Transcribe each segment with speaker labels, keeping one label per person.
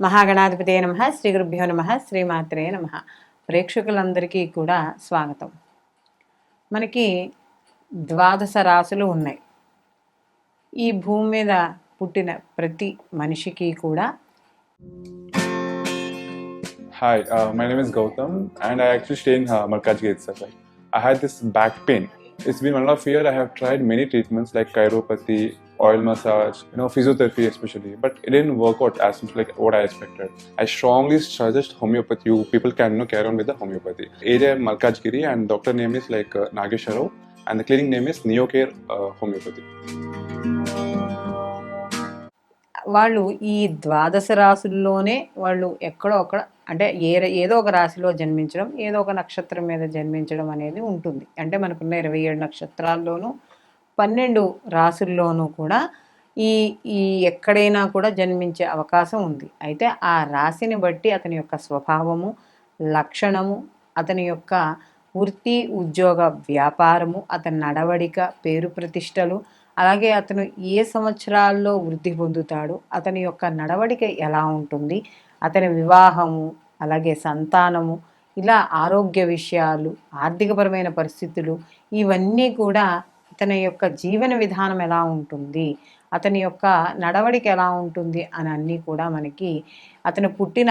Speaker 1: మహాగణాధిపతే నమ శ్రీ గురుభ్యో నమ శ్రీమాత్రే నమ. ప్రేక్షకులందరికీ కూడా స్వాగతం. మనకి ద్వాదశ రాసులు ఉన్నాయి. ఈ భూమి మీద పుట్టిన ప్రతి మనిషికి కూడా
Speaker 2: hi my name is Gautam and I actually stay in Markaz gate sir I had this back pain it's been one of year I have tried many treatments like chiropathy many treatments like chiropathy, oil massage, you know, physiotherapy especially, but it didn't work out as much like what I expected. I strongly suggest homeopathy. You people can you know, carry on with the homeopathy. Area Malkajgiri, and doctor name is like uh, Nageshwar Rao, and the clinic name is Neocare uh, Homeopathy.
Speaker 1: వాళ్ళు ఈ ద్వాదశ రాసుల్లోనే వాళ్ళు ఎక్కడో అక్కడ అంటే ఏ ఏదో ఒక రాశిలో జన్మించడం ఏదో ఒక నక్షత్రం మీద జన్మించడం అనేది ఉంటుంది అంటే మనకున్న ఇరవై ఏడు నక్షత్రాల్లోనూ పన్నెండు రాసుల్లోనూ కూడా ఈ ఈ ఎక్కడైనా కూడా జన్మించే అవకాశం ఉంది. అయితే ఆ రాశిని బట్టి అతని యొక్క స్వభావము లక్షణము అతని యొక్క వృత్తి ఉద్యోగ వ్యాపారము అతని నడవడిక పేరు ప్రతిష్టలు అలాగే అతను ఏ సంవత్సరాల్లో వృద్ధి పొందుతాడు అతని యొక్క నడవడిక ఎలా ఉంటుంది అతని వివాహము అలాగే సంతానము ఇలా ఆరోగ్య విషయాలు ఆర్థికపరమైన పరిస్థితులు ఇవన్నీ కూడా అతని యొక్క జీవన విధానం ఎలా ఉంటుంది? అతని యొక్క నడవడిక ఎలా ఉంటుంది? అని అన్నీ కూడా మనకి అతను పుట్టిన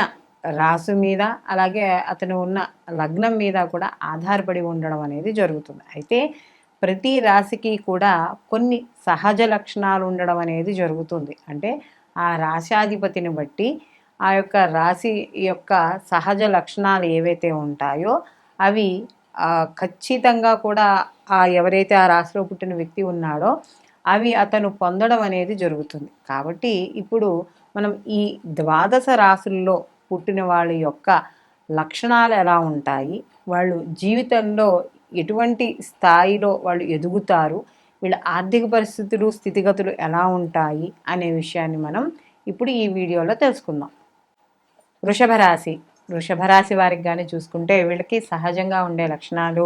Speaker 1: రాసు మీద అలాగే అతను ఉన్న లగ్నం మీద కూడా ఆధారపడి ఉండడం అనేది జరుగుతుంది. అయితే ప్రతి రాశికి కూడా కొన్ని సహజ లక్షణాలు ఉండడం అనేది జరుగుతుంది. అంటే ఆ రాశాధిపతిని బట్టి ఆ యొక్క రాశి యొక్క సహజ లక్షణాలు ఏవైతే ఉంటాయో అవి ఖచ్చితంగా కూడా ఆ ఎవరైతే ఆ రాశిలో పుట్టిన వ్యక్తి ఉన్నాడో అవి అతను పొందడం అనేది జరుగుతుంది. కాబట్టి ఇప్పుడు మనం ఈ ద్వాదశ రాశుల్లో పుట్టిన వాళ్ళ యొక్క లక్షణాలు ఎలా ఉంటాయి? వాళ్ళు జీవితంలో ఎటువంటి స్థాయిలో వాళ్ళు ఎదుగుతారు? వీళ్ళ ఆర్థిక పరిస్థితులు స్థితిగతులు ఎలా ఉంటాయి? అనే విషయాన్ని మనం ఇప్పుడు ఈ వీడియోలో తెలుసుకుందాం. వృషభ రాశి వృషభ రాశి వారికి కానీ చూసుకుంటే వీళ్ళకి సహజంగా ఉండే లక్షణాలు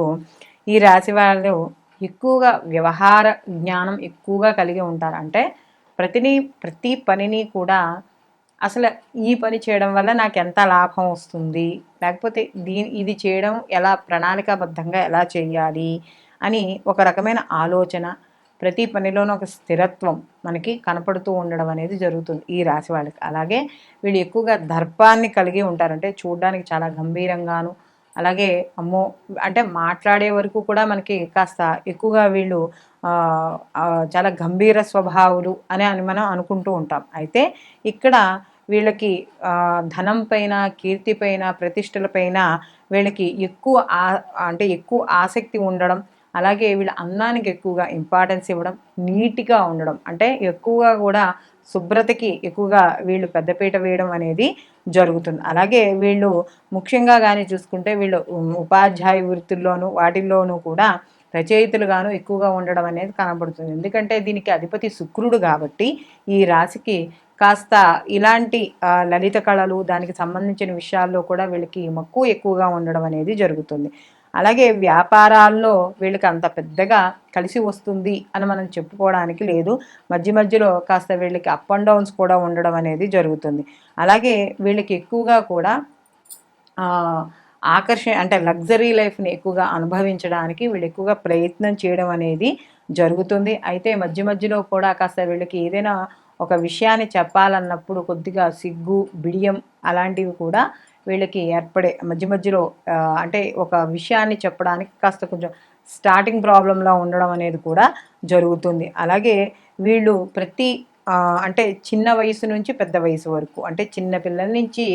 Speaker 1: ఈ రాశి వాళ్ళు ఎక్కువగా వ్యవహార జ్ఞానం ఎక్కువగా కలిగి ఉంటారు. అంటే ప్రతిని ప్రతి పనిని కూడా అసలు ఈ పని చేయడం వల్ల నాకు ఎంత లాభం వస్తుంది? లేకపోతే దీని ఇది చేయడం ఎలా ప్రణాళికాబద్ధంగా ఎలా చేయాలి? అని ఒక రకమైన ఆలోచన ప్రతి పనిలోనూ ఒక స్థిరత్వం మనకి కనపడుతూ ఉండడం అనేది జరుగుతుంది ఈ రాశి వాళ్ళకి. అలాగే వీళ్ళు ఎక్కువగా దర్పాన్ని కలిగి ఉంటారంటే చూడడానికి చాలా గంభీరంగాను అలాగే అమ్మో అంటే మాట్లాడే వరకు కూడా మనకి కాస్త ఎక్కువగా వీళ్ళు చాలా గంభీర స్వభావులు అని అని మనం అనుకుంటూ ఉంటాం. అయితే ఇక్కడ వీళ్ళకి ధనం పైన కీర్తి పైన ప్రతిష్టల పైన వీళ్ళకి ఎక్కువ ఆ అంటే ఎక్కువ ఆసక్తి ఉండడం అలాగే వీళ్ళ అన్నానికి ఎక్కువగా ఇంపార్టెన్స్ ఇవ్వడం నీట్గా ఉండడం. అంటే ఎక్కువగా కూడా శుభ్రతకి ఎక్కువగా వీళ్ళు పెద్దపీట వేయడం అనేది జరుగుతుంది. అలాగే వీళ్ళు ముఖ్యంగా కానీ చూసుకుంటే వీళ్ళు ఉపాధ్యాయ వృత్తుల్లోనూ వాటిల్లోనూ కూడా రచయితలుగాను ఎక్కువగా ఉండడం అనేది కనబడుతుంది. ఎందుకంటే దీనికి అధిపతి శుక్రుడు కాబట్టి ఈ రాశికి కాస్త ఇలాంటి లలిత కళలు దానికి సంబంధించిన విషయాల్లో కూడా వీళ్ళకి మక్కువ ఎక్కువగా ఉండడం అనేది జరుగుతుంది. అలాగే వ్యాపారాల్లో వీళ్ళకి అంత పెద్దగా కలిసి వస్తుంది అని మనం చెప్పుకోవడానికి లేదు. మధ్య మధ్యలో కాస్త వీళ్ళకి అప్ అండ్ డౌన్స్ కూడా ఉండడం అనేది జరుగుతుంది. అలాగే వీళ్ళకి ఎక్కువగా కూడా ఆకర్షణ అంటే లగ్జరీ లైఫ్ని ఎక్కువగా అనుభవించడానికి వీళ్ళు ఎక్కువగా ప్రయత్నం చేయడం అనేది జరుగుతుంది. అయితే మధ్య మధ్యలో కూడా కాస్త వీళ్ళకి ఏదైనా ఒక విషయాన్ని చెప్పాలన్నప్పుడు కొద్దిగా సిగ్గు బిడియం అలాంటివి కూడా వీళ్ళకి ఏర్పడే మధ్య మధ్యలో అంటే ఒక విషయాన్ని చెప్పడానికి కాస్త కొంచెం స్టార్టింగ్ ప్రాబ్లంలో ఉండడం అనేది కూడా జరుగుతుంది. అలాగే వీళ్ళు ప్రతి అంటే చిన్న వయసు నుంచి పెద్ద వయసు వరకు అంటే చిన్న పిల్లల నుంచి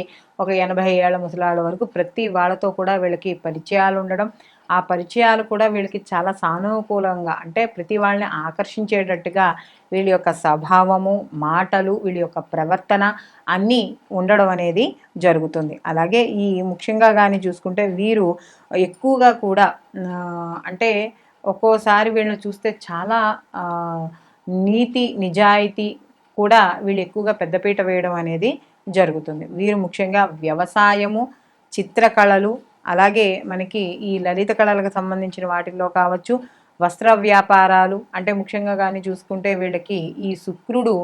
Speaker 1: ఒక ఎనభై ఏళ్ళ ముసలాళ్ళ వరకు ప్రతి వాళ్ళతో కూడా వీళ్ళకి పరిచయాలు ఉండడం ఆ పరిచయాలు కూడా వీళ్ళకి చాలా సానుకూలంగా అంటే ప్రతి వాళ్ళని ఆకర్షించేటట్టుగా వీళ్ళ యొక్క స్వభావము మాటలు వీళ్ళ యొక్క ప్రవర్తన అన్నీ ఉండడం అనేది జరుగుతుంది. అలాగే ఈ ముఖ్యంగా కానీ చూసుకుంటే వీరు ఎక్కువగా కూడా అంటే ఒక్కోసారి వీళ్ళని చూస్తే చాలా నీతి నిజాయితీ కూడా వీళ్ళు ఎక్కువగా పెద్దపీట వేయడం అనేది జరుగుతుంది. వీరు ముఖ్యంగా వ్యవసాయము చిత్రకళలు అలాగే మనకి ఈ లలిత కళలకు సంబంధించిన వాటిల్లో కావచ్చు వస్త్ర వ్యాపారాలు అంటే ముఖ్యంగా కానీ చూసుకుంటే వీళ్ళకి ఈ శుక్రుడు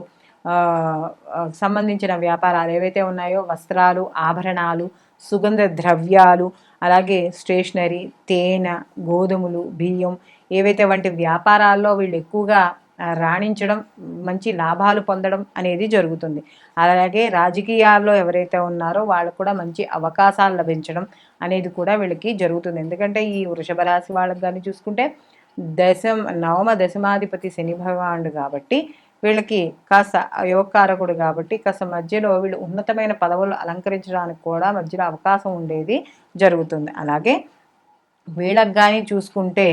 Speaker 1: సంబంధించిన వ్యాపారాలు ఏవైతే ఉన్నాయో వస్త్రాలు ఆభరణాలు సుగంధ ద్రవ్యాలు అలాగే స్టేషనరీ తేనె గోధుమలు బియ్యం ఏవైతే వంటి వ్యాపారాల్లో వీళ్ళు ఎక్కువగా రాణించడం మంచి లాభాలు పొందడం అనేది జరుగుతుంది. అలాగే రాజకీయాల్లో ఎవరైతే ఉన్నారో వాళ్ళకు కూడా మంచి అవకాశాలు లభించడం అనేది కూడా వీళ్ళకి జరుగుతుంది. ఎందుకంటే ఈ వృషభ రాశి వాళ్ళకి కానీ చూసుకుంటే దశం నవమ దశమాధిపతి శని భగవానుడు కాబట్టి వీళ్ళకి కాస్త యువకారకుడు కాబట్టి కాస్త మధ్యలో వీళ్ళు ఉన్నతమైన పదవులు అలంకరించడానికి కూడా మధ్యలో అవకాశం ఉండేది జరుగుతుంది. అలాగే వీళ్ళకి కానీ చూసుకుంటే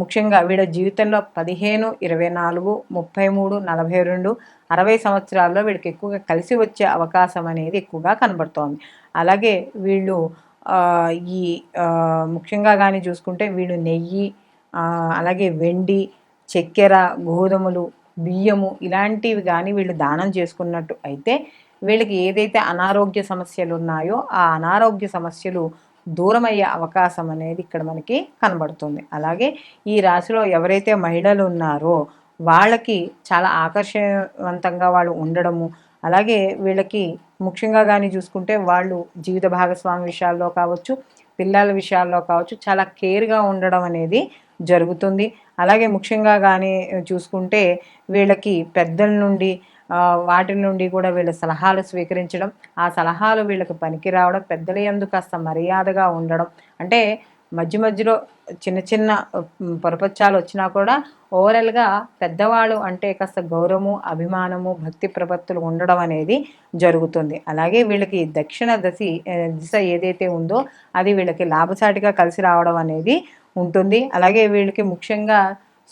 Speaker 1: ముఖ్యంగా వీడ జీవితంలో పదిహేను ఇరవై నాలుగు ముప్పై మూడు నలభై రెండు అరవై సంవత్సరాల్లో వీళ్ళకి ఎక్కువగా కలిసి వచ్చే అవకాశం అనేది ఎక్కువగా కనబడుతోంది. అలాగే వీళ్ళు ఈ ముఖ్యంగా కానీ చూసుకుంటే వీళ్ళు నెయ్యి అలాగే వెండి చక్కెర గోధుమలు బియ్యము ఇలాంటివి కానీ వీళ్ళు దానం చేసుకున్నట్టు అయితే వీళ్ళకి ఏదైతే అనారోగ్య సమస్యలు ఉన్నాయో ఆ అనారోగ్య సమస్యలు దూరమయ్యే అవకాశం అనేది ఇక్కడ మనకి కనబడుతుంది. అలాగే ఈ రాశిలో ఎవరైతే మహిళలు ఉన్నారో వాళ్ళకి చాలా ఆకర్షవంతంగా వాళ్ళు ఉండడము అలాగే వీళ్ళకి ముఖ్యంగా కానీ చూసుకుంటే వాళ్ళు జీవిత భాగస్వామి విషయాల్లో కావచ్చు పిల్లల విషయాల్లో కావచ్చు చాలా కేర్గా ఉండడం అనేది జరుగుతుంది. అలాగే ముఖ్యంగా కానీ చూసుకుంటే వీళ్ళకి పెద్దల నుండి వాటి నుండి కూడా వీళ్ళ సలహాలు స్వీకరించడం ఆ సలహాలు వీళ్ళకి పనికి రావడం పెద్దల యందు కాస్త మర్యాదగా ఉండడం. అంటే మధ్య మధ్యలో చిన్న చిన్న పొరపచ్చాలు వచ్చినా కూడా ఓవరాల్గా పెద్దవాళ్ళు అంటే కాస్త గౌరవము అభిమానము భక్తి ప్రపత్తులు ఉండడం అనేది జరుగుతుంది. అలాగే వీళ్ళకి దక్షిణ దశి దిశ ఏదైతే ఉందో అది వీళ్ళకి లాభసాటిగా కలిసి రావడం అనేది ఉంటుంది. అలాగే వీళ్ళకి ముఖ్యంగా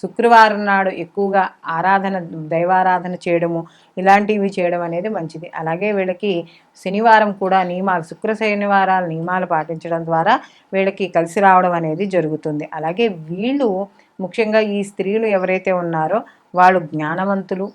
Speaker 1: శుక్రవారం నాడు ఎక్కువగా ఆరాధన దైవారాధన చేయడము ఇలాంటివి చేయడం అనేది మంచిది. అలాగే వీళ్ళకి శనివారం కూడా నియమాలు శుక్ర శనివారాల నియమాలు పాటించడం ద్వారా వీళ్ళకి కలిసి రావడం అనేది జరుగుతుంది. అలాగే వీళ్ళు ముఖ్యంగా ఈ స్త్రీలు ఎవరైతే ఉన్నారో వాళ్ళు జ్ఞానవంతులు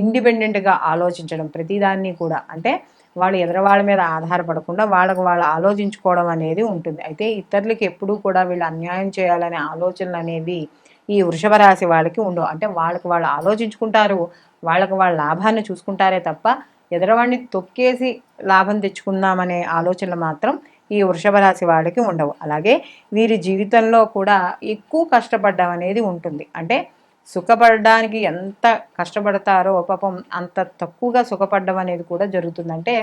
Speaker 1: ఇండిపెండెంట్గా ఆలోచించడం ప్రతిదాన్ని కూడా. అంటే వాళ్ళు ఎదరవాళ్ళ మీద ఆధారపడకుండా వాళ్ళకు వాళ్ళు ఆలోచించుకోవడం అనేది ఉంటుంది. అయితే ఇతరులకి ఎప్పుడూ కూడా వీళ్ళు అన్యాయం చేయాలనే ఆలోచనలు అనేవి ఈ వృషభ రాశి వాళ్ళకి ఉండవు అంటే వాళ్ళకి వాళ్ళు ఆలోచించుకుంటారు వాళ్ళకి వాళ్ళ లాభాన్ని చూసుకుంటారే తప్ప ఎదరవాడిని తొక్కేసి లాభం తెచ్చుకుందామనే ఆలోచనలు మాత్రం ఈ వృషభ రాశి వాళ్ళకి ఉండవు. అలాగే వీరి జీవితంలో కూడా ఎక్కువ కష్టపడ్డం అనేది ఉంటుంది. అంటే సుఖపడడానికి ఎంత కష్టపడతారో పాపం అంత తక్కువగా సుఖపడడం అనేది కూడా జరుగుతుంది అంటే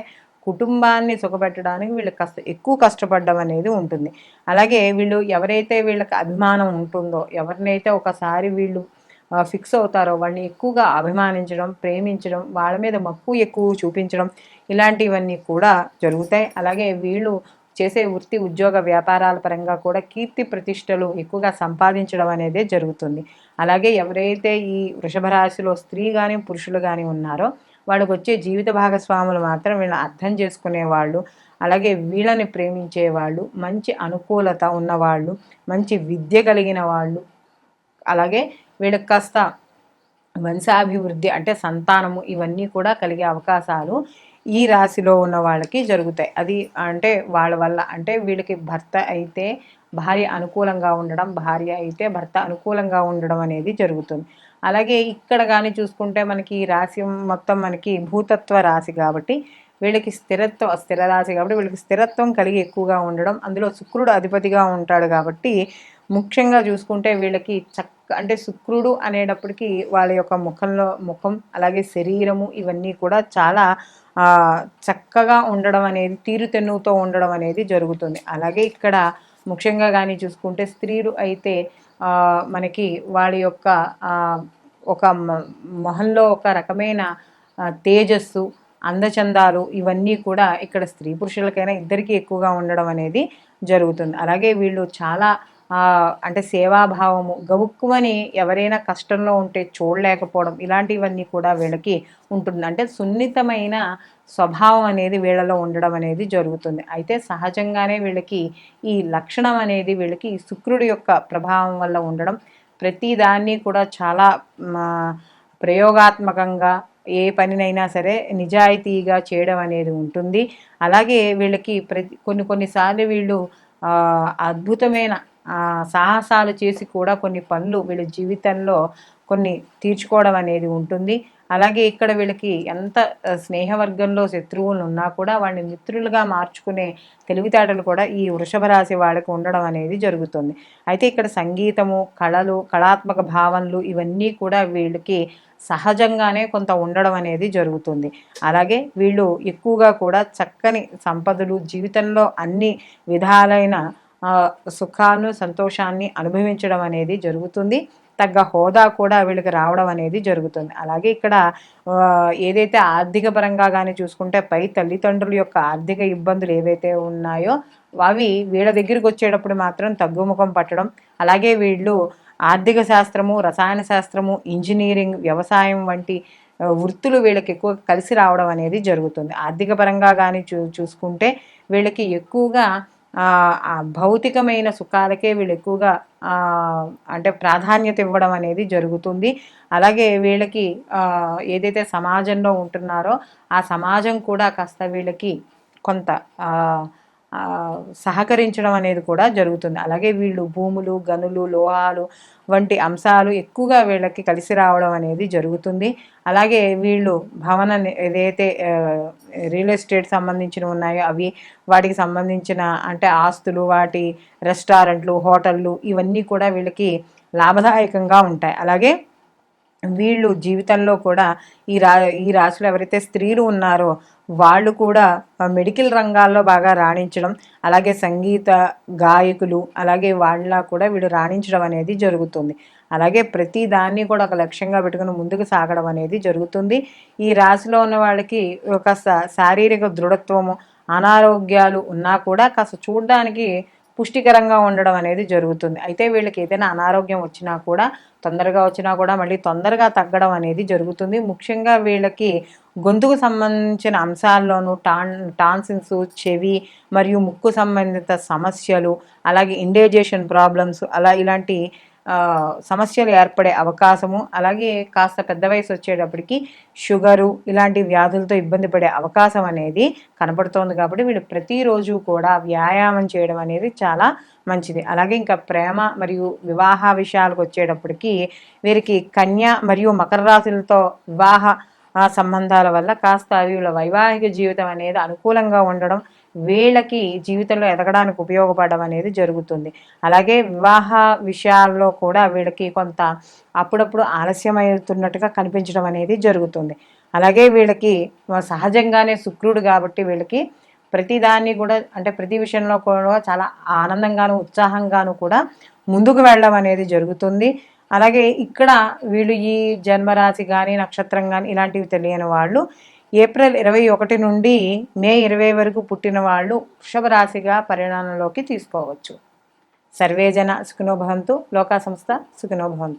Speaker 1: కుటుంబాన్ని సుఖపెట్టడానికి వీళ్ళు కష్ట ఎక్కువ కష్టపడడం అనేది ఉంటుంది. అలాగే వీళ్ళు ఎవరైతే వీళ్ళకి అభిమానం ఉంటుందో ఎవరినైతే ఒకసారి వీళ్ళు ఫిక్స్ అవుతారో వాళ్ళని ఎక్కువగా అభిమానించడం ప్రేమించడం వాళ్ళ మీద మక్కువ ఎక్కువ చూపించడం ఇలాంటివన్నీ కూడా జరుగుతాయి. అలాగే వీళ్ళు చేసే వృత్తి ఉద్యోగ వ్యాపారాల పరంగా కూడా కీర్తి ప్రతిష్టలు ఎక్కువగా సంపాదించడం అనేది జరుగుతుంది. అలాగే ఎవరైతే ఈ వృషభ రాశిలో స్త్రీ కానీ పురుషులు కానీ ఉన్నారో వాళ్ళకి వచ్చే జీవిత భాగస్వాములు మాత్రం వీళ్ళని అర్థం చేసుకునేవాళ్ళు అలాగే వీళ్ళని ప్రేమించేవాళ్ళు మంచి అనుకూలత ఉన్నవాళ్ళు మంచి విద్య కలిగిన వాళ్ళు అలాగే వీళ్ళకి కాస్త వంశాభివృద్ధి అంటే సంతానము ఇవన్నీ కూడా కలిగే అవకాశాలు ఈ రాశిలో ఉన్న వాళ్ళకి జరుగుతాయి. అది అంటే వాళ్ళ వల్ల అంటే వీళ్ళకి భర్త అయితే భార్య అనుకూలంగా ఉండడం భార్య అయితే భర్త అనుకూలంగా ఉండడం అనేది జరుగుతుంది. అలాగే ఇక్కడ కానీ చూసుకుంటే మనకి ఈ రాశి మొత్తం మనకి భూతత్వ రాశి కాబట్టి వీళ్ళకి స్థిరత్వం స్థిర రాశి కాబట్టి వీళ్ళకి స్థిరత్వం కలిగి ఎక్కువగా ఉండడం అందులో శుక్రుడు అధిపతిగా ఉంటాడు కాబట్టి ముఖ్యంగా చూసుకుంటే వీళ్ళకి చక్క అంటే శుక్రుడు అనేటప్పటికీ వాళ్ళ యొక్క ముఖంలో ముఖం అలాగే శరీరము ఇవన్నీ కూడా చాలా చక్కగా ఉండడం అనేది తీరుతెన్నుతో ఉండడం అనేది జరుగుతుంది. అలాగే ఇక్కడ ముఖ్యంగా కానీ చూసుకుంటే స్త్రీలు అయితే మనకి వాళ్ళ యొక్క ఒక మ- మొహంలో ఒక రకమైన తేజస్సు అందచందాలు ఇవన్నీ కూడా ఇక్కడ స్త్రీ పురుషులకైనా ఇద్దరికీ ఎక్కువగా ఉండడం అనేది జరుగుతుంది. అలాగే వీళ్ళు చాలా అంటే సేవాభావము గబుక్కుమని ఎవరైనా కష్టంలో ఉంటే చూడలేకపోవడం ఇలాంటివన్నీ కూడా వీళ్ళకి ఉంటుంది. అంటే సున్నితమైన స్వభావం అనేది వీళ్ళలో ఉండడం అనేది జరుగుతుంది. అయితే సహజంగానే వీళ్ళకి ఈ లక్షణం అనేది వీళ్ళకి శుక్రుడి యొక్క ప్రభావం వల్ల ఉండడం ప్రతిదాన్ని కూడా చాలా ప్రయోగాత్మకంగా ఏ పనినైనా సరే నిజాయితీగా చేయడం అనేది ఉంటుంది. అలాగే వీళ్ళకి ప్రతి కొన్ని కొన్నిసార్లు వీళ్ళు అద్భుతమైన సాహసాలు చేసి కూడా కొన్ని పనులు వీళ్ళ జీవితంలో కొన్ని తీర్చుకోవడం అనేది ఉంటుంది. అలాగే ఇక్కడ వీళ్ళకి ఎంత స్నేహవర్గంలో శత్రువులు ఉన్నా కూడా వాళ్ళని మిత్రులుగా మార్చుకునే తెలివితేటలు కూడా ఈ వృషభ రాశి వాళ్ళకి ఉండడం అనేది జరుగుతుంది. అయితే ఇక్కడ సంగీతము కళలు కళాత్మక భావనలు ఇవన్నీ కూడా వీళ్ళకి సహజంగానే కొంత ఉండడం అనేది జరుగుతుంది. అలాగే వీళ్ళు ఎక్కువగా కూడా చక్కని సంపదలు జీవితంలో అన్ని విధాలైన సుఖాన్ని సంతోషాన్ని అనుభవించడం అనేది జరుగుతుంది. తగ్గ హోదా కూడా వీళ్ళకి రావడం అనేది జరుగుతుంది. అలాగే ఇక్కడ ఏదైతే ఆర్థిక పరంగా కానీ చూసుకుంటే పై తల్లిదండ్రుల యొక్క ఆర్థిక ఇబ్బందులు ఏవైతే ఉన్నాయో అవి వీళ్ళ దగ్గరికి వచ్చేటప్పుడు మాత్రం తగ్గుముఖం పట్టడం. అలాగే వీళ్ళు ఆర్థిక శాస్త్రము రసాయన శాస్త్రము ఇంజనీరింగ్ వ్యవసాయం వంటి వృత్తులు వీళ్ళకి ఎక్కువ కలిసి రావడం అనేది జరుగుతుంది. ఆర్థిక పరంగా కానీ చూ చూసుకుంటే వీళ్ళకి ఎక్కువగా భౌతికమైన సుఖాలకే వీళ్ళు ఎక్కువగా అంటే ప్రాధాన్యత ఇవ్వడం అనేది జరుగుతుంది. అలాగే వీళ్ళకి ఏదైతే సమాజంలో ఉంటున్నారో ఆ సమాజం కూడా కాస్త వీళ్ళకి కొంత సహకరించడం అనేది కూడా జరుగుతుంది. అలాగే వీళ్ళు భూములు గనులు లోహాలు వంటి అంశాలు ఎక్కువగా వీళ్ళకి కలిసి రావడం అనేది జరుగుతుంది. అలాగే వీళ్ళు భవన ఏదైతే రియల్ ఎస్టేట్ సంబంధించినవి ఉన్నాయో అవి వాటికి సంబంధించిన అంటే ఆస్తులు వాటి రెస్టారెంట్లు హోటళ్ళు ఇవన్నీ కూడా వీళ్ళకి లాభదాయకంగా ఉంటాయి. అలాగే వీళ్ళు జీవితంలో కూడా ఈ రా ఈ రాశిలో ఎవరైతే స్త్రీలు ఉన్నారో వాళ్ళు కూడా మెడికల్ రంగాల్లో బాగా రాణించడం అలాగే సంగీత గాయకులు అలాగే వాళ్ళ కూడా వీళ్ళు రాణించడం అనేది జరుగుతుంది. అలాగే ప్రతి దాన్ని కూడా ఒక లక్ష్యంగా పెట్టుకుని ముందుకు సాగడం అనేది జరుగుతుంది. ఈ రాశిలో ఉన్న వాళ్ళకి ఒక శారీరక దృఢత్వము అనారోగ్యాలు ఉన్నా కూడా కాస్త చూడడానికి పుష్టికరంగా ఉండడం అనేది జరుగుతుంది. అయితే వీళ్ళకి ఏదైనా అనారోగ్యం వచ్చినా కూడా తొందరగా వచ్చినా కూడా మళ్ళీ తొందరగా తగ్గడం అనేది జరుగుతుంది. ముఖ్యంగా వీళ్ళకి గొంతుకు సంబంధించిన అంశాల్లోనూ టాన్ టాన్సిన్స్ చెవి మరియు ముక్కు సంబంధిత సమస్యలు అలాగే ఇండైజేషన్ ప్రాబ్లమ్స్ అలా ఇలాంటి సమస్యలు ఏర్పడే అవకాశము అలాగే కాస్త పెద్ద వయసు వచ్చేటప్పటికి షుగరు ఇలాంటి వ్యాధులతో ఇబ్బంది పడే అవకాశం అనేది కనపడుతోంది కాబట్టి వీళ్ళు ప్రతిరోజు కూడా వ్యాయామం చేయడం అనేది చాలా మంచిది. అలాగే ఇంకా ప్రేమ మరియు వివాహ విషయాలకు వచ్చేటప్పటికి వీరికి కన్య మరియు మకర రాశులతో వివాహ సంబంధాల వల్ల కాస్త వీళ్ళ వైవాహిక జీవితం అనేది అనుకూలంగా ఉండడం వీళ్ళకి జీవితంలో ఎదగడానికి ఉపయోగపడడం అనేది జరుగుతుంది. అలాగే వివాహ విషయాల్లో కూడా వీళ్ళకి కొంత అప్పుడప్పుడు ఆలస్యమవుతున్నట్టుగా కనిపించడం అనేది జరుగుతుంది. అలాగే వీళ్ళకి సహజంగానే శుక్రుడు కాబట్టి వీళ్ళకి ప్రతిదాన్ని కూడా అంటే ప్రతి విషయంలో కూడా చాలా ఆనందంగాను ఉత్సాహంగాను కూడా ముందుకు వెళ్ళడం అనేది జరుగుతుంది. అలాగే ఇక్కడ వీళ్ళు ఈ జన్మరాశి కానీ నక్షత్రం కానీ ఇలాంటివి తెలియని వాళ్ళు ఏప్రిల్ ఇరవై ఒకటి నుండి మే ఇరవై వరకు పుట్టిన వాళ్ళు వృషభ రాశిగా పరిణామంలోకి తీసుకోవచ్చు. సర్వేజన సుఖినోభవంతు లోకా సంస్థ సుఖినోభవంతు